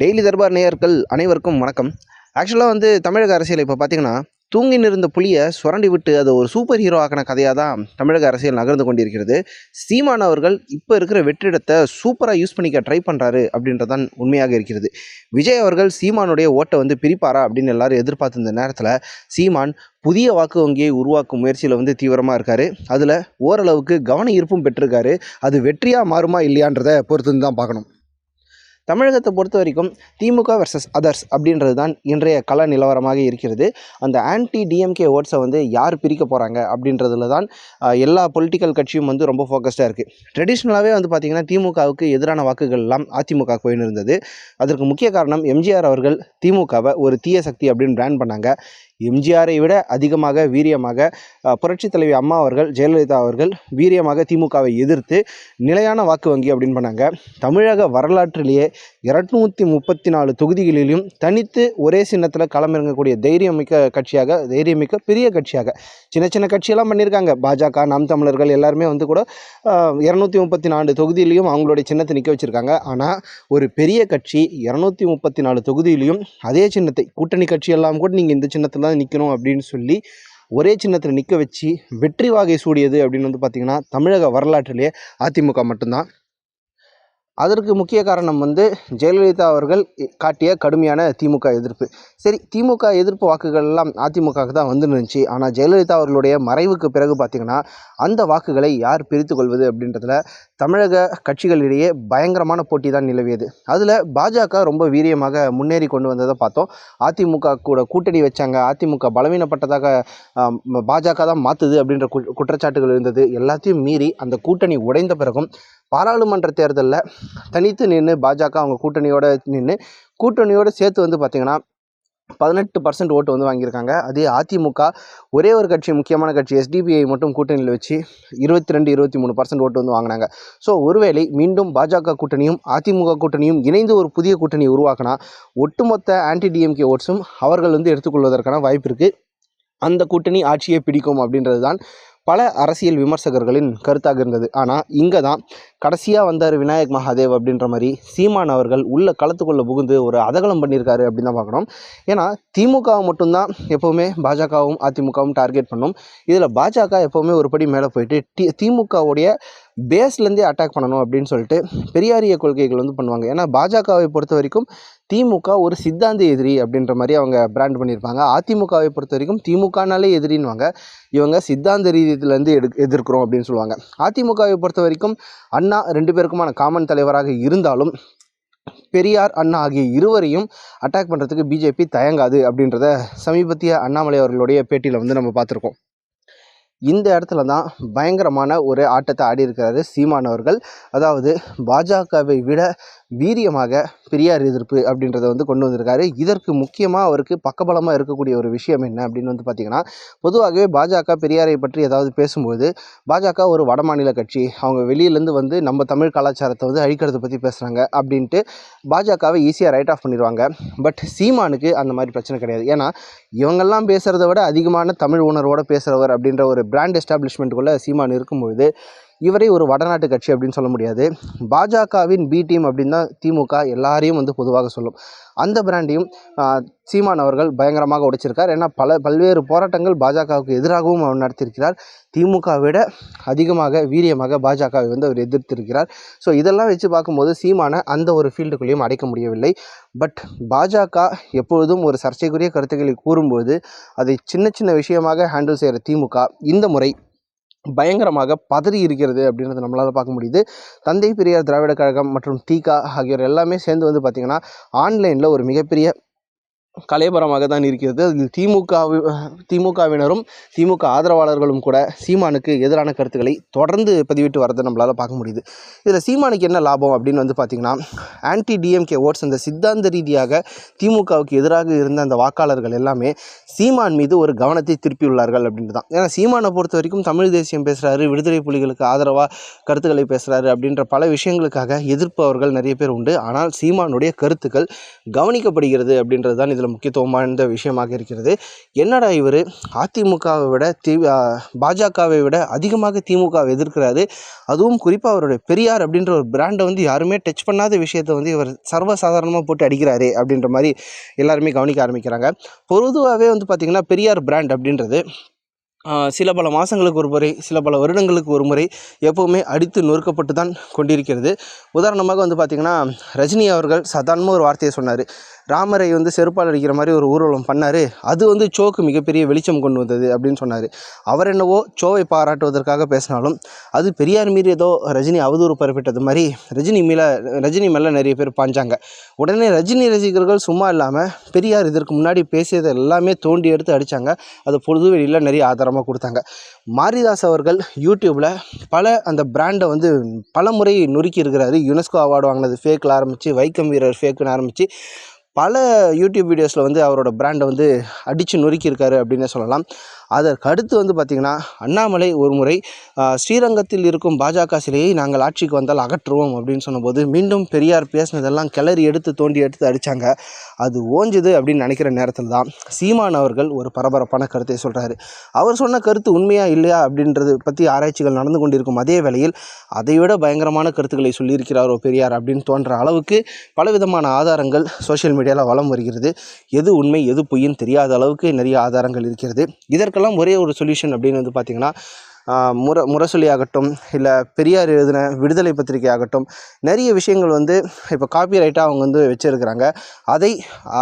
Daily Darbar நேயர்கள் அனைவருக்கும் வணக்கம். ஆக்சுவலாக வந்து தமிழக அரசியல் இப்போ பார்த்தீங்கன்னா தூங்கி நிறந்த புலியை சுரண்டி விட்டு அதை ஒரு சூப்பர் ஹீரோ ஆக்கின கதையாக தான் தமிழக அரசியல் நகர்ந்து கொண்டிருக்கிறது. சீமான் அவர்கள் இப்போ இருக்கிற வெற்றிடத்தை சூப்பராக யூஸ் பண்ணிக்க ட்ரை பண்ணுறாரு அப்படின்றதான் உண்மையாக இருக்கிறது. விஜய் அவர்கள் சீமானுடைய ஓட்டை வந்து பிரிப்பாரா அப்படின்னு எல்லாரும் எதிர்பார்த்திருந்த நேரத்தில் சீமான் புதிய வாக்கு வங்கியை உருவாக்கும் முயற்சியில் வந்து தீவிரமாக இருக்கார். அதில் ஓரளவுக்கு கவன ஈர்ப்பும் பெற்றிருக்காரு. அது வெற்றியாக மாறுமா இல்லையான்றதை பொறுத்து தான் பார்க்கணும். தமிழகத்தை பொறுத்த வரைக்கும் திமுக வெர்சஸ் அதர்ஸ் அப்படின்றது தான் இன்றைய கல நிலவரமாக இருக்கிறது. அந்த ஆன்டி டிஎம்கே ஓட்ஸை வந்து யார் பிரிக்க போகிறாங்க அப்படின்றதுல தான் எல்லா பொலிட்டிக்கல் கட்சியும் வந்து ரொம்ப ஃபோக்கஸ்டாக இருக்குது ட்ரெடிஷ்னலாகவே வந்து பார்த்திங்கன்னா திமுகவுக்கு எதிரான வாக்குகள்லாம் அதிமுக போயின்னு இருந்தது. அதற்கு முக்கிய காரணம் எம்ஜிஆர் அவர்கள் திமுகவை ஒரு தீய சக்தி அப்படின்னு பிராண்ட் பண்ணாங்க. எம்ஜிஆரை விட அதிகமாக வீரியமாக புரட்சி புரட்சித் தலைவி அம்மா அவர்கள் ஜெயலலிதா அவர்கள் வீரியமாக திமுகவை எதிர்த்து நிலையான வாக்கு வங்கி அப்படின்னு பண்ணாங்க. தமிழக வரலாற்றிலேயே இரநூத்தி முப்பத்தி நாலு தொகுதிகளிலும் தனித்து ஒரே சின்னத்தில் களமிறங்கக்கூடிய தைரியமிக்க கட்சியாக தைரியமிக்க பெரிய கட்சியாக சின்ன சின்ன கட்சியெல்லாம் பண்ணியிருக்காங்க. பாஜக நாம் தமிழர்கள் எல்லாருமே வந்து கூட இரநூத்தி முப்பத்தி நாலு தொகுதியிலையும் அவங்களுடைய சின்னத்தை நிற்க வச்சுருக்காங்க. ஆனால் ஒரு பெரிய கட்சி இரநூத்தி முப்பத்தி நாலு தொகுதியிலையும் அதே சின்னத்தை கூட்டணி கட்சியெல்லாம் கூட நீங்கள் இந்த சின்னத்தில் தான் நிற்கணும் அப்படின்னு சொல்லி ஒரே சின்னத்தில் நிற்க வச்சு வெற்றி வாகை சூடியது அப்படின்னு வந்து பார்த்திங்கன்னா தமிழக வரலாற்றிலேயே அதிமுக மட்டும்தான். அதற்கு முக்கிய காரணம் வந்து ஜெயலலிதா அவர்கள் காட்டிய கடுமையான திமுக எதிர்ப்பு. சரி திமுக எதிர்ப்பு வாக்குகள் எல்லாம் அதிமுகவுக்கு தான் வந்து இருந்துச்சு ஆனால் ஜெயலலிதா அவர்களுடைய மறைவுக்கு பிறகு பார்த்திங்கன்னா அந்த வாக்குகளை யார் பிரித்து கொள்வது அப்படின்றதுல தமிழக கட்சிகளிடையே பயங்கரமான போட்டி தான் நிலவியது. அதில் பாஜக ரொம்ப வீரியமாக முன்னேறி கொண்டு வந்ததை பார்த்தோம். அதிமுக கூட கூட்டணி வச்சாங்க. அதிமுக பலவீனப்பட்டதாக பாஜக தான் மாற்றுது அப்படின்ற குற்றச்சாட்டுகள் இருந்தது. எல்லாத்தையும் மீறி அந்த கூட்டணி உடைந்த பிறகும் பாராளுமன்ற தேர்தலில் தனித்து நின்று பாஜக அவங்க கூட்டணியோடு நின்று கூட்டணியோடு சேர்த்து வந்து பார்த்திங்கன்னா பதினெட்டு பர்சன்ட் ஓட்டு வந்து வாங்கியிருக்காங்க. அதே அதிமுக ஒரே ஒரு கட்சி முக்கியமான கட்சி எஸ்டிபிஐ மட்டும் கூட்டணியில் வச்சு இருபத்தி ரெண்டு இருபத்தி மூணு பர்சன்ட் ஓட்டு வந்து வாங்கினாங்க. ஸோ ஒருவேளை மீண்டும் பாஜக கூட்டணியும் அதிமுக கூட்டணியும் இணைந்து ஒரு புதிய கூட்டணி உருவாக்கினா ஒட்டுமொத்த ஆன்டி டிஎம்கே ஓட்ஸும் அவர்கள் வந்து எடுத்துக்கொள்வதற்கான வாய்ப்பு இருக்குது அந்த கூட்டணி ஆட்சியை பிடிக்கும் அப்படின்றது தான் பல அரசியல் விமர்சகர்களின் கருத்தாக இருந்தது. ஆனால் இங்கே தான் கடைசியாக வந்தார் விநாயக் மகாதேவ் அப்படின்ற மாதிரி சீமான் அவர்கள் உள்ள களத்துக்குள்ளே புகுந்து ஒரு அதகலம் பண்ணியிருக்காரு அப்படின்னு தான் பார்க்கணும். ஏன்னா திமுகவை மட்டும்தான் எப்போவுமே பாஜகவும் அதிமுகவும் டார்கெட் பண்ணும். இதில் பாஜக எப்போவுமே ஒரு படி மேலே போயிட்டு டி திமுகவுடைய பேஸ்லேருந்தே அட்டாக் பண்ணணும் அப்படின்னு சொல்லிட்டு பெரியாரிய கொள்கைகள் வந்து பண்ணுவாங்க. ஏன்னா பாஜகவை பொறுத்த வரைக்கும் திமுக ஒரு சித்தாந்த எதிரி அப்படின்ற மாதிரி அவங்க பிராண்ட் பண்ணியிருப்பாங்க. அதிமுகவை பொறுத்த வரைக்கும் திமுகனாலே எதிரின்வாங்க இவங்க சித்தாந்த ரீதியிலேருந்து எடு எதிர்க்கிறோம் அப்படின்னு சொல்லுவாங்க. அதிமுகவை பொறுத்த வரைக்கும் அண்ணா ரெண்டு பேருக்குமான காமன் தலைவராக இருந்தாலும் பெரியார் அண்ணா ஆகிய இருவரையும் அட்டாக் பண்ணுறதுக்கு பிஜேபி தயங்காது அப்படின்றத சமீபத்திய அண்ணாமலை அவர்களுடைய பேட்டியில் வந்து நம்ம பார்த்துருக்கோம். இந்த இடத்துல தான் பயங்கரமான ஒரு ஆட்டத்தை ஆடி இருக்கிறாரு அதாவது பாஜகவை விட வீரியமாக பெரியார் எதிர்ப்பு அப்படின்றத வந்து கொண்டு வந்திருக்காரு. இதற்கு முக்கியமாக அவருக்கு பக்கபலமாக இருக்கக்கூடிய ஒரு விஷயம் என்ன அப்படின்னு வந்து பார்த்திங்கன்னா பொதுவாகவே பாஜக பெரியாரை பற்றி ஏதாவது பேசும்போது பாஜக ஒரு வடமாநில கட்சி. அவங்க வெளியிலேருந்து வந்து நம்ம தமிழ் கலாச்சாரத்தை வந்து அழிக்கிறத பற்றி பேசுகிறாங்க அப்படின்ட்டு பாஜகவை ஈஸியாக ரைட் ஆஃப் பண்ணிடுவாங்க. பட் சீமானுக்கு அந்த மாதிரி பிரச்சனை கிடையாது. ஏன்னா இவங்கெல்லாம் பேசுகிறத விட அதிகமான தமிழ் உணர்வோடு பேசுகிறவர் அப்படின்ற ஒரு பிராண்ட் எஸ்டாப்ளிஷ்மெண்ட்டுக்குள்ளே சீமான் இருக்கும்பொழுது இவரை ஒரு வடநாட்டு கட்சி அப்படின்னு சொல்ல முடியாது. பாஜகவின் பி டீம் அப்படின்னு தான் திமுக எல்லாரையும் வந்து பொதுவாக சொல்லும். அந்த பிராண்டையும் சீமான் அவர்கள் பயங்கரமாக உடைச்சிருக்கார். ஏன்னா பல பல்வேறு போராட்டங்கள் பாஜகவுக்கு எதிராகவும் அவர் நடத்தியிருக்கிறார். திமுக விட அதிகமாக வீரியமாக பாஜகவை வந்து அவர் எதிர்த்திருக்கிறார். ஸோ இதெல்லாம் வச்சு பார்க்கும்போது சீமானை அந்த ஒரு ஃபீல்டுக்குள்ளேயும் அடைக்க முடியவில்லை. பட் பாஜக எப்பொழுதும் ஒரு சர்ச்சைக்குரிய கருத்துக்களை கூறும்போது அதை சின்ன சின்ன விஷயமாக ஹேண்டில் செய்கிற திமுக இந்த முறை பயங்கரமாக பதறி இருக்கிறது அப்படின்றத நம்மளால் பார்க்க முடியுது. தந்தை பெரியார் திராவிட கழகம் மற்றும் தீகா ஆகியோர் எல்லாமே சேர்ந்து வந்து பார்த்திங்கன்னா ஆன்லைனில் ஒரு மிகப்பெரிய கலையபரமாக தான் இருக்கிறது. அதில் திமுக திமுகவினரும் திமுக ஆதரவாளர்களும் கூட சீமானுக்கு எதிரான கருத்துக்களை தொடர்ந்து பதிவிட்டு வரதை நம்மளால் பார்க்க முடியுது. இதில் சீமானுக்கு என்ன லாபம் அப்படின்னு வந்து பார்த்திங்கன்னா ஆன்டி டிஎம்கே ஓட்ஸ் அந்த சித்தாந்த ரீதியாக திமுகவுக்கு எதிராக இருந்த அந்த வாக்காளர்கள் எல்லாமே சீமான் மீது ஒரு கவனத்தை திருப்பியுள்ளார்கள் அப்படின்ட்டு தான் ஏன்னா சீமானை பொறுத்த வரைக்கும் தமிழ் தேசியம் பேசுகிறாரு விடுதலை புலிகளுக்கு ஆதரவாக கருத்துக்களை பேசுகிறாரு அப்படின்ற பல விஷயங்களுக்காக எதிர்ப்பவர்கள் நிறைய பேர் உண்டு. ஆனால் சீமானுடைய கருத்துக்கள் கவனிக்கப்படுகிறது அப்படின்றது தான் இது இதில் முக்கியத்துவமான விஷயமாக இருக்கிறது. என்னடா இவர்? அதிமுகவை விட தி பாஜகவை விட அதிகமாக திமுகவை எதிர்க்கிறாரு. அதுவும் குறிப்பாக அவருடைய பெரியார் அப்படின்ற ஒரு பிராண்டை வந்து யாருமே டச் பண்ணாத விஷயத்தை வந்து இவர் சர்வசாதாரணமாக போட்டு அடிக்கிறாரு அப்படின்ற மாதிரி எல்லாருமே கவனிக்க ஆரம்பிக்கிறாங்க. பொதுவாகவே வந்து பார்த்திங்கன்னா பெரியார் பிராண்ட் அப்படின்றது சில பல மாதங்களுக்கு ஒரு முறை சில பல வருடங்களுக்கு ஒரு முறை எப்போவுமே அடித்து நொறுக்கப்பட்டு தான் கொண்டிருக்கிறது. உதாரணமாக வந்து பார்த்திங்கன்னா ரஜினி அவர்கள் சாதாரணமாக ஒரு வார்த்தையை சொன்னார். ராமரை வந்து செருப்பால் அடிக்கிற மாதிரி ஒரு ஊர்வலம் பண்ணார். அது வந்து சோக்கு மிகப்பெரிய வெளிச்சம் கொண்டு வந்தது அப்படின்னு சொன்னார். அவர் என்னவோ சோவை பாராட்டுவதற்காக பேசினாலும் அது பெரியார் மீறி ஏதோ ரஜினி அவதூறு பரப்பிட்டது மாதிரி ரஜினி மேலே ரஜினி மேலே நிறைய பேர் பாஞ்சாங்க. உடனே ரஜினி ரசிகர்கள் சும்மா இல்லாமல் பெரியார் இதற்கு முன்னாடி பேசியதை எல்லாமே தோண்டி எடுத்து அடித்தாங்க அது பொதுவெளியில் நிறைய ஆதாரமாக கொடுத்தாங்க. மாரிதாஸ் அவர்கள் யூடியூப்பில் பல அந்த பிராண்டை வந்து பல முறை நொறுக்கி இருக்கிறாரு. யுனெஸ்கோ அவார்டு வாங்கினது ஃபேக்கில் ஆரம்பித்து வைக்கம் வீரர் ஃபேக்குன்னு ஆரம்பித்து பல யூடியூப் வீடியோஸில் வந்து அவரோட பிராண்டை வந்து அடித்து நொறுக்கியிருக்காரு அப்படின்னு சொல்லலாம். அதற்கு அடுத்து வந்து பார்த்திங்கன்னா அண்ணாமலை ஒரு முறை ஸ்ரீரங்கத்தில் இருக்கும் பாஜக சிலையை நாங்கள் ஆட்சிக்கு வந்தால் அகற்றுவோம் அப்படின்னு சொன்னபோது மீண்டும் பெரியார் பேசினதெல்லாம் கிளறி எடுத்து தோண்டி எடுத்து அடித்தாங்க அது ஓஞ்சுது அப்படின்னு நினைக்கிற நேரத்தில் தான் சீமான் அவர்கள் ஒரு பரபரப்பான கருத்தை சொல்கிறாரு அவர் சொன்ன கருத்து உண்மையா இல்லையா அப்படின்றது பற்றி ஆராய்ச்சிகள் நடந்து கொண்டிருக்கும் அதே வேளையில் அதைவிட பயங்கரமான கருத்துக்களை சொல்லியிருக்கிறாரோ பெரியார் அப்படின்னு தோன்ற அளவுக்கு பலவிதமான ஆதாரங்கள் சோஷியல் மீடியாவில் வலம் வருகிறது. எது உண்மை எது பொய்ன்னு தெரியாத அளவுக்கு நிறைய ஆதாரங்கள் இருக்கிறது. இதற்கெல்லாம் ஒரே ஒரு சொல்யூஷன் அப்படின்னு வந்து பார்த்திங்கன்னா முர முரசொலி ஆகட்டும் இல்லை பெரியார் எழுதின விடுதலை பத்திரிகை ஆகட்டும் நிறைய விஷயங்கள் வந்து இப்போ காப்பிரைட்டாக அவங்க வந்து வச்சுருக்கிறாங்க. அதை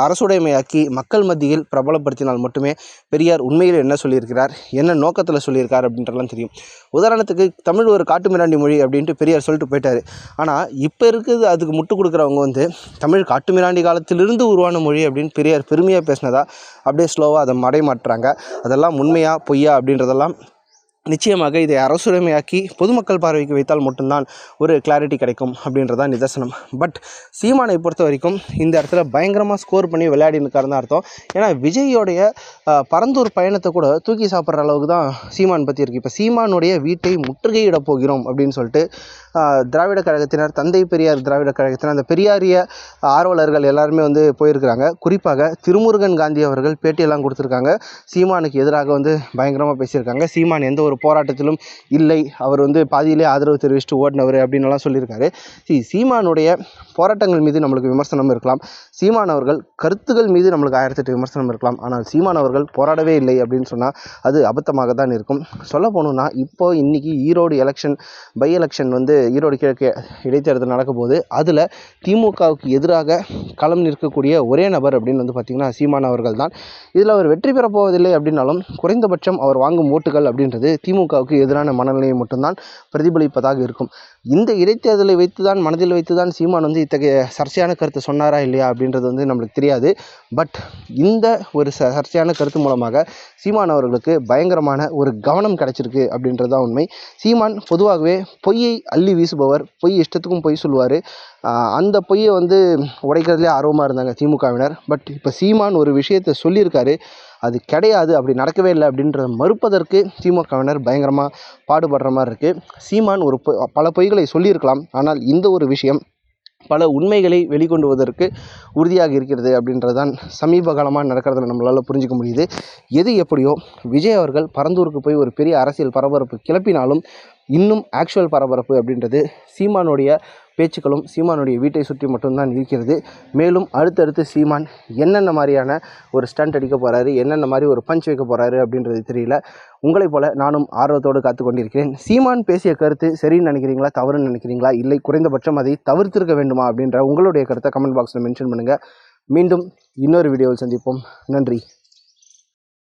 அரசுடைமையாக்கி மக்கள் மத்தியில் பிரபலப்படுத்தினால் மட்டுமே பெரியார் உண்மையில் என்ன சொல்லியிருக்கிறார் என்ன நோக்கத்தில் சொல்லியிருக்கார் அப்படின்றலாம் தெரியும். உதாரணத்துக்கு தமிழ் ஒரு காட்டுமிராண்டி மொழி அப்படின்ட்டு பெரியார் சொல்லிட்டு போயிட்டார். ஆனால் இப்போ இருக்குது அதுக்கு முட்டு கொடுக்குறவங்க வந்து தமிழ் காட்டுமிராண்டி காலத்திலிருந்து உருவான மொழி அப்படின்னு பெரியார் பெருமையாக பேசினதா அப்படியே ஸ்லோவாக அதை மடைமாட்டுறாங்க அதெல்லாம் உண்மையாக பொய்யா அப்படின்றதெல்லாம் நிச்சயமாக இதை அரசுடைமையாக்கி பொதுமக்கள் பார்வைக்கு வைத்தால் மட்டும்தான் ஒரு கிளாரிட்டி கிடைக்கும் அப்படின்றதான் நிதர்சனம். பட் சீமானை பொறுத்த வரைக்கும் இந்த இடத்துல பயங்கரமாக ஸ்கோர் பண்ணி விளையாடினுக்காருன்னு அர்த்தம். ஏன்னா விஜயோடைய பரந்தூர் பயணத்தை கூட தூக்கி சாப்பிட்ற அளவுக்கு தான் சீமான் பற்றி இருக்குது இப்போ சீமானுடைய வீட்டை முற்றுகையிடப் போகிறோம் அப்படின்னு சொல்லிட்டு திராவிட கழகத்தினர் தந்தை பெரியார் திராவிட கழகத்தினர் அந்த பெரியாரிய ஆர்வலர்கள் எல்லாருமே வந்து போயிருக்கிறாங்க. குறிப்பாக திருமுருகன் காந்தி அவர்கள் பேட்டியெல்லாம் கொடுத்துருக்காங்க. சீமானுக்கு எதிராக வந்து பயங்கரமாக பேசியிருக்காங்க. சீமான் எந்த ஒரு போராட்டத்திலும் இல்லை. அவர் வந்து பாதியிலே ஆதரவு தெரிவிச்சுட்டு ஓடினவர் அப்படின்னுலாம் சொல்லியிருக்காரு. சி சீமானுடைய போராட்டங்கள் மீது நம்மளுக்கு விமர்சனம் இருக்கலாம். சீமான் அவர்கள் கருத்துகள் மீது நம்மளுக்கு ஆயிரத்தெட்டு விமர்சனம் இருக்கலாம். ஆனால் சீமான் அவர்கள் போராடவே இல்லை அப்படின்னு சொன்னால் அது அபத்தமாக தான் இருக்கும். சொல்ல போகணுன்னா இப்போ இன்றைக்கி ஈரோடு எலெக்ஷன் பை எலெக்ஷன் வந்து ஈரோடு கிழக்கு இடைத்தேர்தல் நடக்கும்போது அதில் திமுகவுக்கு எதிராக களம் நிற்கக்கூடிய ஒரே நபர் அப்படின்னு வந்து பார்த்திங்கன்னா சீமான் அவர்கள் தான். இதில் அவர் வெற்றி பெறப்போவதில்லை அப்படின்னாலும் குறைந்தபட்சம் அவர் வாங்கும் ஓட்டுகள் அப்படின்றது திமுகவுக்கு எதிரான மனநிலையை மட்டும்தான் பிரதிபலிப்பதாக இருக்கும். இந்த இடைத்தேர்தலை வைத்து தான் மனதில் வைத்து தான் சீமான் வந்து இத்தகைய சர்ச்சையான கருத்து சொன்னாரா இல்லையா அப்படின்றது வந்து நம்மளுக்கு தெரியாது. பட் இந்த ஒரு ச சர்ச்சையான கருத்து மூலமாக சீமான் அவர்களுக்கு பயங்கரமான ஒரு கவனம் கிடச்சிருக்கு அப்படின்றது தான் உண்மை. சீமான் பொதுவாகவே பொய்யை அள்ளி வீசுபவர் பொய் இஷ்டத்துக்கும் பொய் சொல்லுவார். அந்த பொய்யை வந்து உடைக்கிறதுலே ஆர்வமாக இருந்தாங்க திமுகவினர். பட் இப்போ சீமான் ஒரு விஷயத்தை சொல்லியிருக்காரு. அது கிடையாது அப்படி நடக்கவே இல்லை அப்படின்றத மறுப்பதற்கு திமுகவினர் பயங்கரமாக பாடுபடுற மாதிரி இருக்குது சீமான் ஒரு பொ- பல பொய்களை சொல்லியிருக்கலாம். ஆனால் இந்த ஒரு விஷயம் பல உண்மைகளை வெளிக்கொண்டுவதற்கு உறுதியாக இருக்கிறது அப்படின்றது தான் சமீப காலமாக நடக்கிறதுல நம்மளால் புரிஞ்சுக்க முடியுது. எது எப்படியோ விஜய் அவர்கள் பரந்தூருக்கு போய் ஒரு பெரிய அரசியல் பரபரப்பு கிளப்பினாலும் இன்னும் ஆக்சுவல் பரபரப்பு அப்படின்றது சீமானுடைய பேச்சுக்களும் சீமானுடைய வீட்டை சுற்றி மட்டும்தான் இருக்கிறது. மேலும் அடுத்தடுத்து சீமான் என்னென்ன மாதிரியான ஒரு ஸ்டண்ட் அடிக்க போகிறாரு என்னென்ன மாதிரி ஒரு பஞ்ச் வைக்க போகிறாரு அப்படின்றது தெரியல. உங்களைப் போல நானும் ஆர்வத்தோடு காத்து கொண்டிருக்கிறேன். சீமான் பேசிய கருத்து சரின்னு நினைக்கிறீங்களா தவறுன்னு நினைக்கிறீங்களா இல்லை குறைந்தபட்சம் அதை தவிர்த்திருக்க வேண்டுமா அப்படின்ற உங்களுடைய கருத்தை கமெண்ட் பாக்ஸில் மென்ஷன் பண்ணுங்கள் மீண்டும் இன்னொரு வீடியோவில் சந்திப்போம். நன்றி.